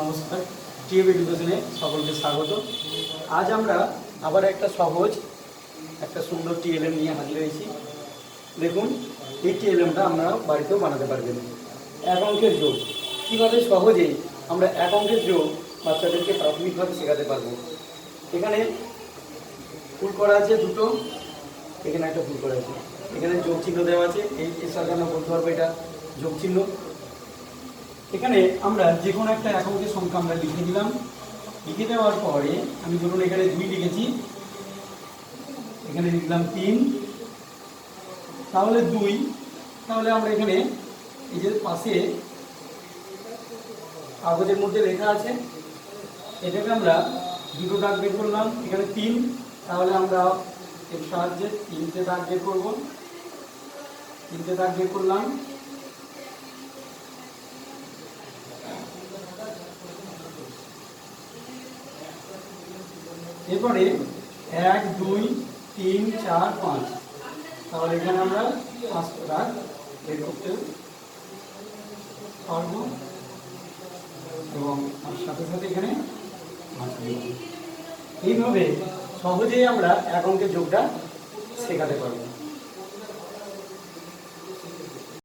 নমস্কার টিএব এডুকেশনে সকলকে স্বাগত। আজ আমরা আবার একটা সহজ, একটা সুন্দর টিএলএম নিয়ে হাজির হয়েছি। দেখুন, এই টিএলএমটা আপনারা বাড়িতেও বানাতে পারবেন। এক অঙ্কের যোগ। কীভাবে সহজেই আমরা এক অঙ্কের যোগ বাচ্চাদেরকে প্রাথমিকভাবে শেখাতে পারব? এখানে ফুল করা আছে দুটো। এখানে একটা ফুল করা আছে। এখানে যোগ চিহ্ন দেওয়া আছে। এই এর সাথে আমরা বলতে পারব এটা যোগ চিহ্ন এখানে আমরা যে কোনো একটা একাঙ্কের সংখ্যা আমরা লিখে দিলাম। লিখে দেওয়ার পরে আমি ধরুন এখানে দুই লিখেছি। এখানে লিখলাম তিন। তাহলে দুই। তাহলে আমরা এখানে এই যে পাশে কাগজের মধ্যে লেখা আছে, এটাকে আমরা দুটো দাগ বের করলাম। এখানে তিন। তাহলে আমরা এর সাহায্যে তিনটে দাগ বের করব। তিনটে দাগ বের করলাম। এরপরে এক, দুই, তিন, চার, পাঁচ। তাহলে এখানে আমরা পাঁচটা দাগ বের করতে পারব। এবং তার সাথে সাথে এখানে এইভাবে সহজেই আমরা এক অঙ্কের যোগটা শেখাতে পারব।